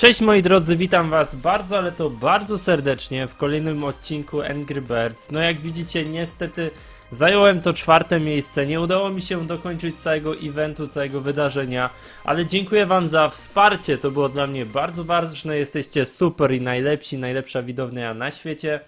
Cześć moi drodzy, witam was bardzo, ale to bardzo serdecznie w kolejnym odcinku Angry Birds. No jak widzicie, niestety zająłem to czwarte miejsce, nie udało mi się dokończyć całego eventu, całego wydarzenia, ale dziękuję wam za wsparcie, to było dla mnie bardzo ważne, jesteście super i najlepsi, najlepsza widownia na świecie.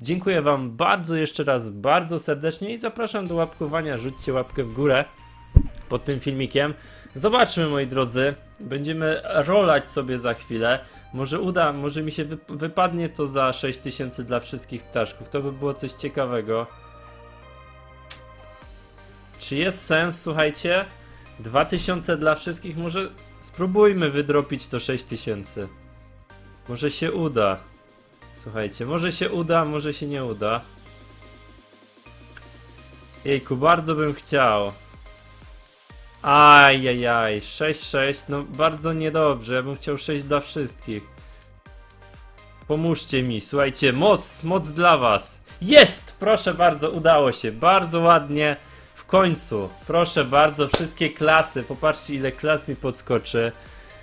Dziękuję wam bardzo jeszcze raz, bardzo serdecznie i zapraszam do łapkowania, rzućcie łapkę w górę pod tym filmikiem. Zobaczmy, moi drodzy. Będziemy rolać sobie za chwilę. Może uda, może mi się wy wypadnie to za 6000 dla wszystkich ptaszków. To by było coś ciekawego. Czy jest sens, słuchajcie? 2000 dla wszystkich? Może spróbujmy wydropić to 6000. Może się uda. Słuchajcie, może się uda, może się nie uda. Jejku, bardzo bym chciał. Ajajaj, 6-6, no bardzo niedobrze, ja bym chciał 6 dla wszystkich. Pomóżcie mi, słuchajcie, moc, moc dla was. Jest! Proszę bardzo, udało się, bardzo ładnie. W końcu, proszę bardzo, wszystkie klasy, popatrzcie ile klas mi podskoczy.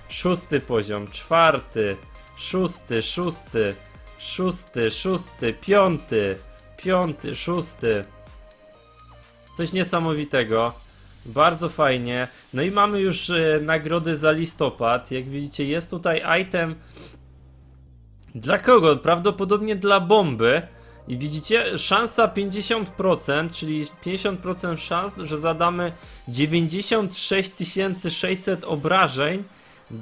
Szósty poziom, czwarty, szósty, szósty, szósty, szósty, piąty, piąty, szósty. Coś niesamowitego. Bardzo fajnie. No i mamy już e, nagrody za listopad. Jak widzicie, jest tutaj item. Dla kogo? Prawdopodobnie dla bomby. I widzicie, szansa 50%, czyli 50% szans, że zadamy 96 600 obrażeń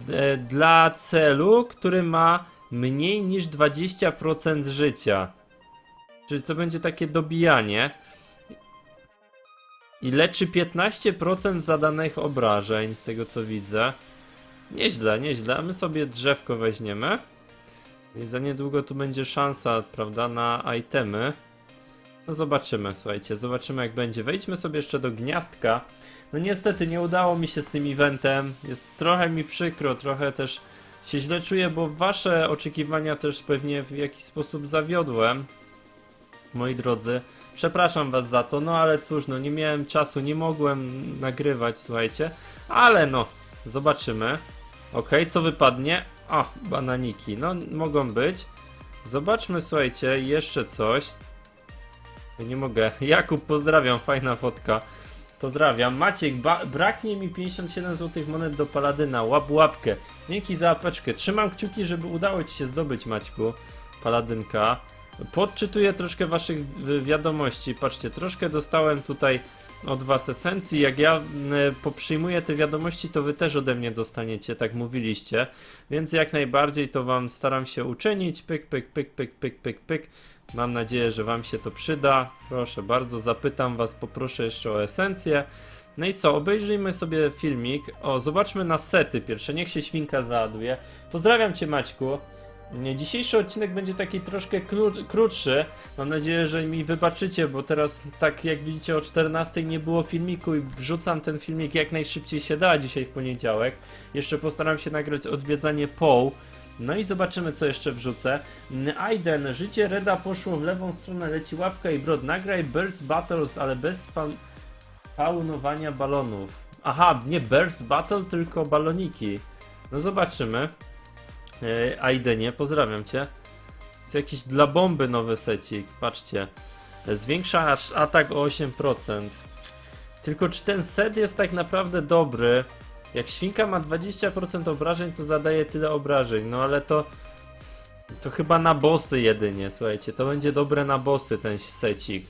e, dla celu, który ma mniej niż 20% życia. Czyli to będzie takie dobijanie. I leczy 15% zadanych obrażeń, z tego co widzę. Nieźle, nieźle. My sobie drzewko weźmiemy. I za niedługo tu będzie szansa, prawda, na itemy. No zobaczymy, słuchajcie, zobaczymy jak będzie. Wejdźmy sobie jeszcze do gniazdka. No niestety nie udało mi się z tym eventem. Jest trochę mi przykro, trochę też się źle czuję, bo wasze oczekiwania też pewnie w jakiś sposób zawiodłem. Moi drodzy. Przepraszam was za to, no ale cóż, no nie miałem czasu, nie mogłem nagrywać, słuchajcie. Ale no, zobaczymy. Ok, co wypadnie? O, bananiki, no mogą być. Zobaczmy, słuchajcie, jeszcze coś. Nie mogę. Jakub, pozdrawiam, fajna fotka. Pozdrawiam. Maciek, braknie mi 57 złotych monet do Paladyna. Łap łapkę. Dzięki za apeczkę. Trzymam kciuki, żeby udało ci się zdobyć, Maćku, Paladynka. Podczytuję troszkę waszych wiadomości. Patrzcie, troszkę dostałem tutaj od was esencji. Jak ja poprzyjmuję te wiadomości, to wy też ode mnie dostaniecie, tak mówiliście. Więc jak najbardziej to wam staram się uczynić. Pyk, pyk, pyk, pyk, pyk, pyk, pyk. Mam nadzieję, że wam się to przyda. Proszę bardzo, zapytam was, poproszę jeszcze o esencję. No i co, obejrzyjmy sobie filmik. O, zobaczmy na sety pierwsze. Niech się świnka załaduje. Pozdrawiam cię, Maćku. Dzisiejszy odcinek będzie taki troszkę kró- krótszy. Mam nadzieję, że mi wybaczycie, bo teraz, tak jak widzicie, o 14 nie było filmiku i wrzucam ten filmik jak najszybciej się da dzisiaj w poniedziałek. Jeszcze postaram się nagrać odwiedzanie Poł. No i zobaczymy, co jeszcze wrzucę. Aiden, życie Reda poszło w lewą stronę, leci łapka i brod. Nagraj Birds Battles, ale bez spawnowania balonów. Aha, nie Birds Battle, tylko baloniki. No zobaczymy. E, Aidenie, pozdrawiam cię. Jest jakiś dla bomby nowy secik, patrzcie. Zwiększa aż atak o 8%. Tylko czy ten set jest tak naprawdę dobry? Jak świnka ma 20% obrażeń, to zadaje tyle obrażeń, no ale to... To chyba na bossy jedynie, słuchajcie, to będzie dobre na bossy ten secik.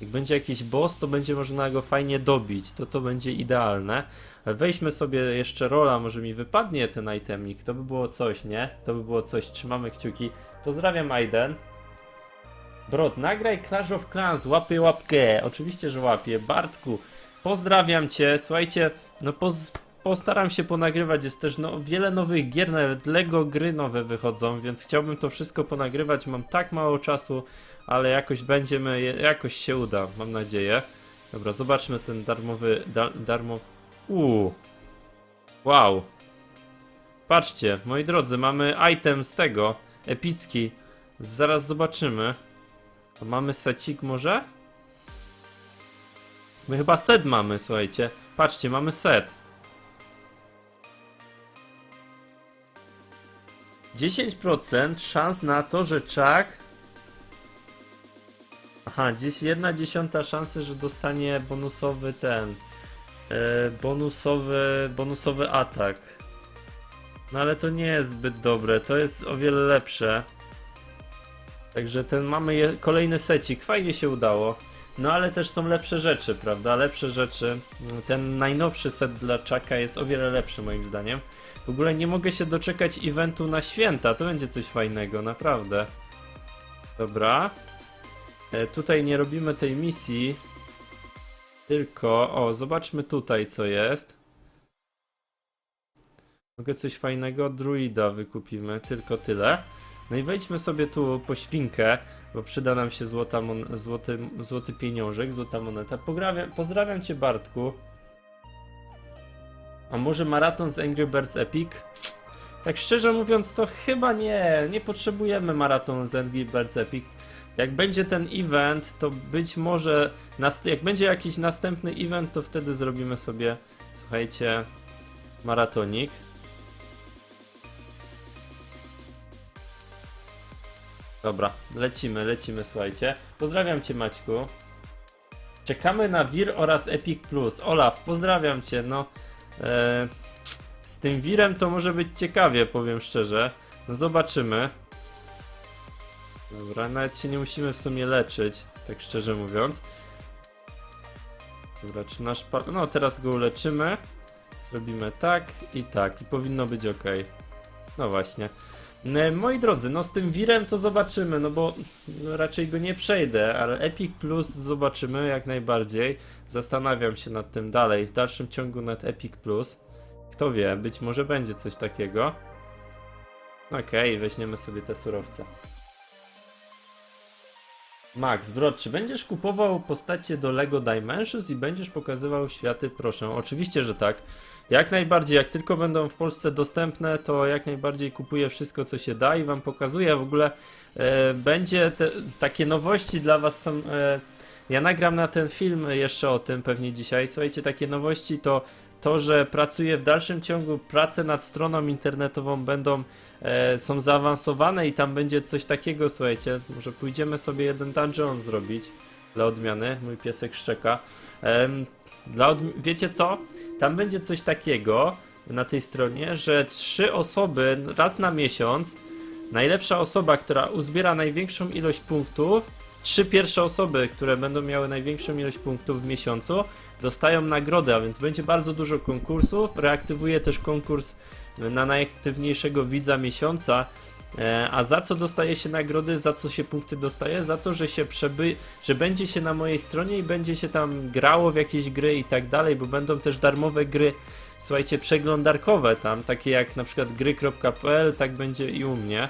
Jak będzie jakiś boss, to będzie można go fajnie dobić, to to będzie idealne. Weźmy sobie jeszcze rola, może mi wypadnie ten itemik, to by było coś, nie? To by było coś, trzymamy kciuki. Pozdrawiam Aiden. Brod, nagraj Clash of Clans, łapie łapkę. Oczywiście, że łapie. Bartku, pozdrawiam cię. Słuchajcie, no poz, postaram się ponagrywać. Jest też no, wiele nowych gier, nawet Lego gry nowe wychodzą, więc chciałbym to wszystko ponagrywać. Mam tak mało czasu, ale jakoś będziemy, jakoś się uda, mam nadzieję. Dobra, zobaczmy ten darmowy, da, darmowy. Uuu. Wow. Patrzcie, moi drodzy, mamy item z tego. Epicki. Zaraz zobaczymy. A mamy secik może? My chyba set mamy, słuchajcie. Patrzcie, mamy set. 10% szans na to, że Chuck. Aha, gdzieś jedna dziesiąta szansy, że dostanie bonusowy ten. E, bonusowy, bonusowy atak. No ale to nie jest zbyt dobre, to jest o wiele lepsze. Także ten mamy je, kolejny secik, fajnie się udało. No ale też są lepsze rzeczy, prawda? Lepsze rzeczy. Ten najnowszy set dla Chucka jest o wiele lepszy moim zdaniem. W ogóle nie mogę się doczekać eventu na święta, to będzie coś fajnego, naprawdę. Dobra. E, tutaj nie robimy tej misji. Tylko, o, zobaczmy tutaj co jest. Mogę coś fajnego? Druida wykupimy, tylko tyle. No i wejdźmy sobie tu po świnkę, bo przyda nam się złota mon- złoty, złoty pieniążek, złota moneta. Pozdrawiam cię Bartku. A może maraton z Angry Birds Epic? Tak szczerze mówiąc, to chyba nie. Nie potrzebujemy maratonu z Angry Birds Epic. Jak będzie ten event, to być może. Jak będzie jakiś następny event, to wtedy zrobimy sobie, słuchajcie, maratonik. Dobra, lecimy, lecimy, słuchajcie. Pozdrawiam cię, Maćku. Czekamy na Wir oraz Epic Plus. Olaf, pozdrawiam cię, no. E, z tym wirem to może być ciekawie, powiem szczerze. No zobaczymy. Dobra, nawet się nie musimy w sumie leczyć, tak szczerze mówiąc. Dobra, czy nasz par... No, teraz go uleczymy. Zrobimy tak i tak i powinno być ok. No właśnie. Ne, moi drodzy, no z tym wirem to zobaczymy, no bo no, raczej go nie przejdę, ale Epic Plus zobaczymy jak najbardziej. Zastanawiam się nad tym dalej, w dalszym ciągu nad Epic Plus. Kto wie, być może będzie coś takiego. Okej, weźmiemy sobie te surowce. Max, Brod, czy będziesz kupował postacie do LEGO Dimensions i będziesz pokazywał światy? Proszę, oczywiście, że tak. Jak najbardziej, jak tylko będą w Polsce dostępne, to jak najbardziej kupuję wszystko, co się da i wam pokazuję. W ogóle e, będzie te, takie nowości dla was są. E, ja nagram na ten film jeszcze o tym pewnie dzisiaj. Słuchajcie, takie nowości to to, że pracuję w dalszym ciągu, prace nad stroną internetową będą e, są zaawansowane i tam będzie coś takiego, słuchajcie, może pójdziemy sobie jeden dungeon zrobić dla odmiany, mój piesek szczeka. Em, dla odmi- wiecie co? Tam będzie coś takiego na tej stronie, że trzy osoby raz na miesiąc, najlepsza osoba, która uzbiera największą ilość punktów, trzy pierwsze osoby, które będą miały największą ilość punktów w miesiącu, dostają nagrodę, a więc będzie bardzo dużo konkursów. Reaktywuję też konkurs na najaktywniejszego widza miesiąca. E, A za co dostaje się nagrody, za co się punkty dostaje? Za to, że się przeby, że będzie się na mojej stronie i będzie się tam grało w jakieś gry i tak dalej, bo będą też darmowe gry, słuchajcie, przeglądarkowe tam, takie jak na przykład gry.pl, tak będzie i u mnie.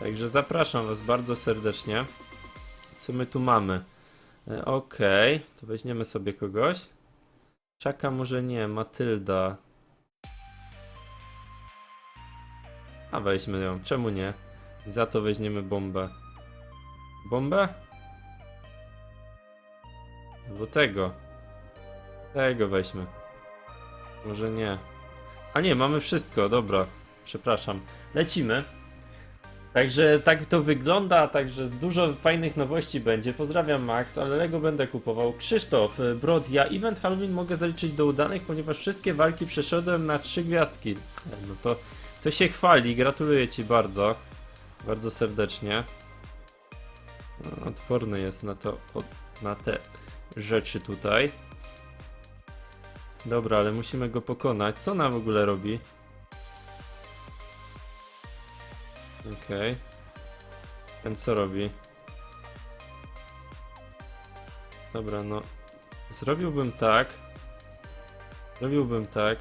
Także zapraszam Was bardzo serdecznie. Co my tu mamy? E, Okej, to weźmiemy sobie kogoś. Czaka może nie, Matylda. A weźmy ją, czemu nie? Za to weźmiemy bombę. Bombę? Albo tego. Tego weźmy. Może nie. A nie, mamy wszystko, dobra. Przepraszam. Lecimy. Także tak to wygląda, także dużo fajnych nowości będzie. Pozdrawiam Max, ale Lego będę kupował. Krzysztof, y, Brod, ja event Halloween mogę zaliczyć do udanych, ponieważ wszystkie walki przeszedłem na trzy gwiazdki. E, No to, to się chwali, gratuluję Ci bardzo. Bardzo serdecznie. No, odporny jest na to, na te rzeczy tutaj. Dobra, ale musimy go pokonać. Co ona w ogóle robi? Okej. Ten co robi? Dobra, no. Zrobiłbym tak. Zrobiłbym tak.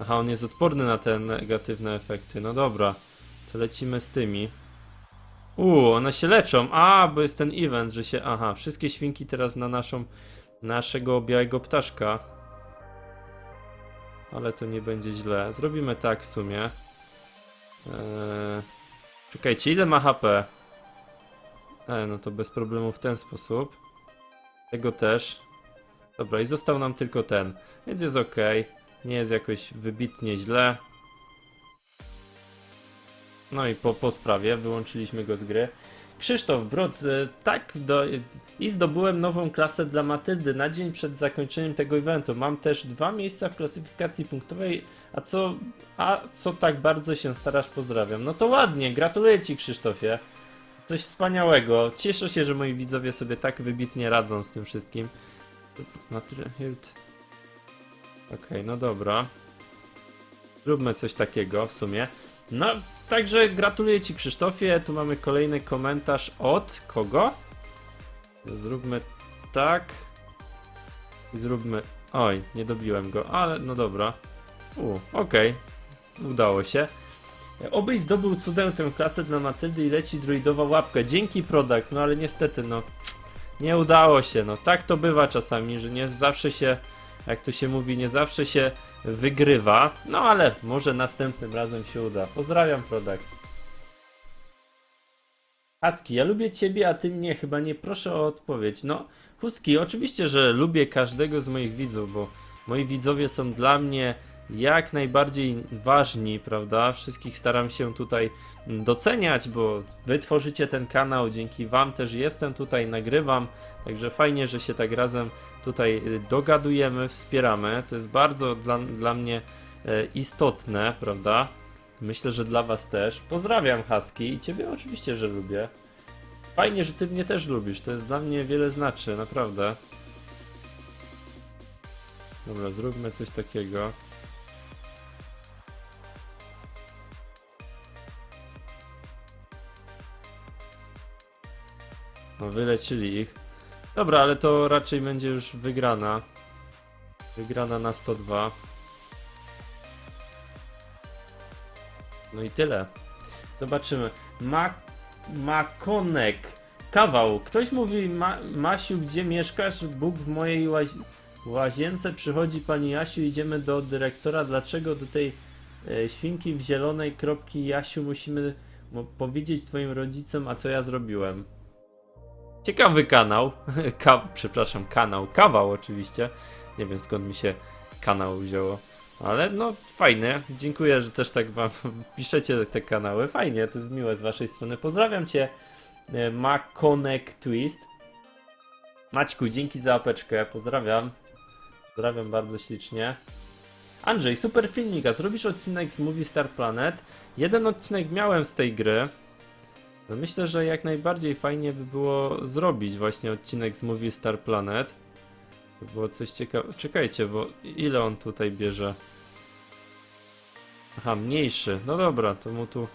Aha, on jest odporny na te negatywne efekty. No dobra. To lecimy z tymi. Uuu, one się leczą. A, bo jest ten event, że się. Aha, wszystkie świnki teraz na naszą. naszego białego ptaszka. Ale to nie będzie źle. Zrobimy tak w sumie. Eee, czekajcie, ile ma HP? E, no to bez problemu w ten sposób. Tego też. Dobra, i został nam tylko ten. Więc jest ok. Nie jest jakoś wybitnie źle. No i po, po sprawie wyłączyliśmy go z gry. Krzysztof Brod, e, tak, do, i zdobyłem nową klasę dla Matyldy na dzień przed zakończeniem tego eventu. Mam też dwa miejsca w klasyfikacji punktowej, a co, a co tak bardzo się starasz, pozdrawiam. No to ładnie, gratuluję Ci Krzysztofie. Coś wspaniałego. Cieszę się, że moi widzowie sobie tak wybitnie radzą z tym wszystkim. Matylda. Okej, no dobra. Zróbmy coś takiego w sumie. No, także gratuluję Ci Krzysztofie. Tu mamy kolejny komentarz od kogo? Zróbmy tak. I zróbmy. Oj, nie dobiłem go, ale no dobra. U, okej. Udało się. Obyś zdobył cudem tę klasę dla Matyldy i leci druidowa łapka. Dzięki Prodax, no ale niestety, no. Nie udało się, no. Tak to bywa czasami, że nie zawsze się, jak to się mówi, nie zawsze się wygrywa. No ale może następnym razem się uda. Pozdrawiam Prodax. Husky, ja lubię ciebie, a ty mnie chyba nie proszę o odpowiedź. No, Husky, oczywiście, że lubię każdego z moich widzów, bo moi widzowie są dla mnie jak najbardziej ważni, prawda? Wszystkich staram się tutaj doceniać, bo wy tworzycie ten kanał, dzięki wam też jestem tutaj, nagrywam, także fajnie, że się tak razem tutaj dogadujemy, wspieramy. To jest bardzo dla, dla mnie e, istotne, prawda? Myślę, że dla was też. Pozdrawiam Husky i ciebie oczywiście, że lubię. Fajnie, że ty mnie też lubisz. To jest dla mnie wiele znaczy, naprawdę. Dobra, zróbmy coś takiego. Wyleczyli ich. Dobra, ale to raczej będzie już wygrana. Wygrana na 102. No i tyle. Zobaczymy. Ma Makonek. Kawał. Ktoś mówi, Ma Masiu, gdzie mieszkasz? Bóg w mojej łazi łazience. Przychodzi pani Jasiu, idziemy do dyrektora. Dlaczego do tej e, świnki w zielonej kropki Jasiu musimy powiedzieć twoim rodzicom, a co ja zrobiłem? Ciekawy kanał. Ka przepraszam, kanał. Kawał oczywiście. Nie wiem skąd mi się kanał wzięło. Ale no fajne. Dziękuję, że też tak wam piszecie te kanały. Fajnie, to jest miłe z waszej strony. Pozdrawiam cię, e, Makonek Twist. Maćku, dzięki za apeczkę. Pozdrawiam. Pozdrawiam bardzo ślicznie. Andrzej, super filmik, a zrobisz odcinek z Movie Star Planet? Jeden odcinek miałem z tej gry. No myślę, że jak najbardziej fajnie by było zrobić właśnie odcinek z Movie Star Planet. Było coś ciekawego. Czekajcie, bo ile on tutaj bierze? Aha, mniejszy. No dobra, to mu tu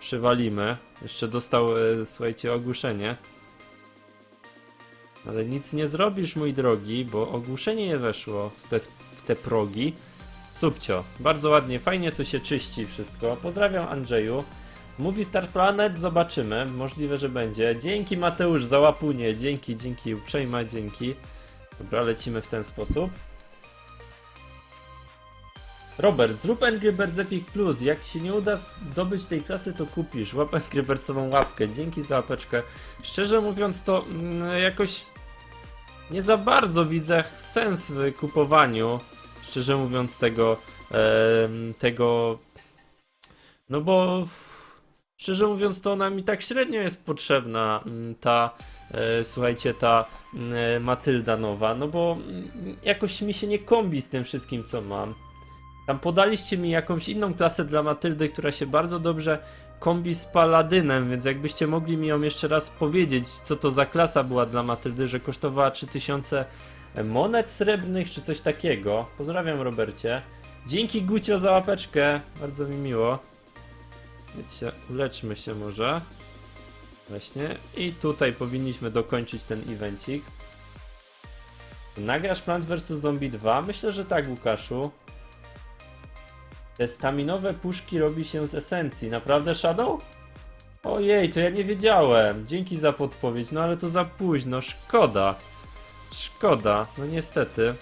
przywalimy. Jeszcze dostał, e, słuchajcie, ogłuszenie. Ale nic nie zrobisz, mój drogi, bo ogłuszenie nie weszło w te, w te progi. Subcio, bardzo ładnie, fajnie tu się czyści wszystko. Pozdrawiam Andrzeju. Mówi Star Planet, zobaczymy. Możliwe, że będzie. Dzięki Mateusz za łapunie. Dzięki, dzięki, uprzejma dzięki. Dobra, lecimy w ten sposób. Robert, zrób Angry Birds Epic Plus. Jak się nie uda zdobyć tej klasy, to kupisz. Łap Angry Birdsową łapkę. Dzięki za łapeczkę. Szczerze mówiąc, to mm, jakoś nie za bardzo widzę sens w kupowaniu. Szczerze mówiąc, tego. em, tego. No bo. Szczerze mówiąc, to ona mi tak średnio jest potrzebna. mm, Ta. E, słuchajcie, ta mm, Matylda nowa, no bo mm, jakoś mi się nie kombi z tym wszystkim, co mam. Tam podaliście mi jakąś inną klasę dla Matyldy, która się bardzo dobrze kombi z Paladynem, więc jakbyście mogli mi ją jeszcze raz powiedzieć, co to za klasa była dla Matyldy, że kosztowała 3000 monet srebrnych, czy coś takiego. Pozdrawiam, Robercie. Dzięki Gucio za łapeczkę, bardzo mi miło. Wiecie, się może. Właśnie. I tutaj powinniśmy dokończyć ten evencik. Nagrasz Plant vs Zombie 2? Myślę, że tak, Łukaszu. Te staminowe puszki robi się z esencji. Naprawdę, Shadow? Ojej, to ja nie wiedziałem. Dzięki za podpowiedź, no ale to za późno. Szkoda. Szkoda. No niestety.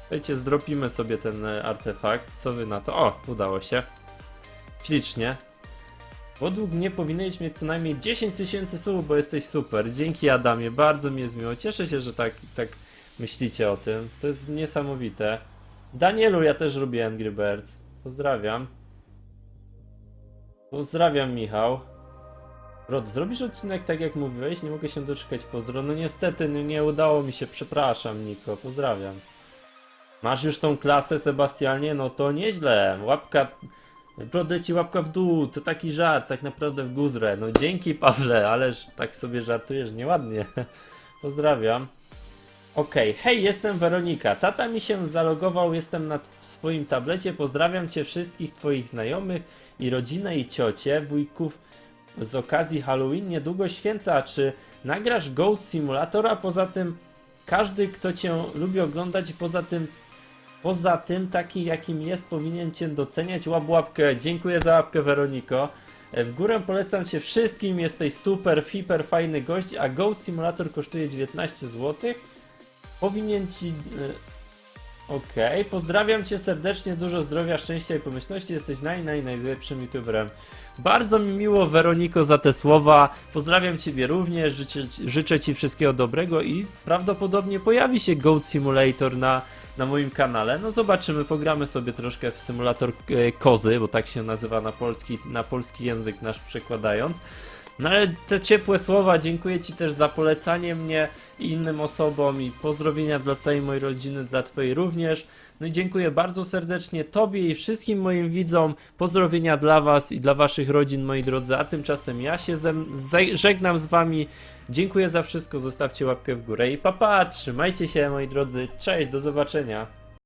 Słuchajcie, zdropimy sobie ten e, artefakt. Co wy na to? O, udało się. Ślicznie. Według mnie powinieneś mieć co najmniej 10 tysięcy słów, bo jesteś super. Dzięki Adamie, bardzo mi jest miło. Cieszę się, że tak, tak myślicie o tym. To jest niesamowite. Danielu, ja też lubię Angry Birds. Pozdrawiam. Pozdrawiam, Michał. Rod, zrobisz odcinek tak jak mówiłeś? Nie mogę się doczekać pozdro. No niestety, no nie udało mi się. Przepraszam, Niko. Pozdrawiam. Masz już tą klasę, Sebastianie? No to nieźle. Łapka... Brodę ci łapka w dół. To taki żart, tak naprawdę w guzrę. No dzięki, Pawle, ależ tak sobie żartujesz nieładnie. Pozdrawiam. Okej, hej, jestem Weronika. Tata mi się zalogował, jestem na swoim tablecie. Pozdrawiam cię wszystkich twoich znajomych i rodzinę i ciocie, wujków z okazji Halloween, niedługo święta. Czy nagrasz Goat Simulator, a poza tym każdy, kto cię lubi oglądać, poza tym poza tym taki jakim jest, powinien cię doceniać. Łap łapkę. Dziękuję za łapkę Weroniko. E, W górę polecam cię wszystkim, jesteś super, hiper fajny gość, a Goat Simulator kosztuje 19 zł. Powinien ci... e, Okej, pozdrawiam cię serdecznie, dużo zdrowia, szczęścia i pomyślności, jesteś naj, naj, najlepszym youtuberem. Bardzo mi miło, Weroniko, za te słowa. Pozdrawiam Ciebie również, życzę, życzę Ci wszystkiego dobrego i prawdopodobnie pojawi się Goat Simulator na, na moim kanale. No zobaczymy, pogramy sobie troszkę w symulator e, kozy, bo tak się nazywa na polski, na polski język nasz przekładając. No ale te ciepłe słowa, dziękuję Ci też za polecanie mnie innym osobom i pozdrowienia dla całej mojej rodziny, dla Twojej również. No i dziękuję bardzo serdecznie Tobie i wszystkim moim widzom. Pozdrowienia dla Was i dla Waszych rodzin, moi drodzy. A tymczasem ja się żegnam z Wami. Dziękuję za wszystko, zostawcie łapkę w górę i papa, trzymajcie się moi drodzy. Cześć, do zobaczenia.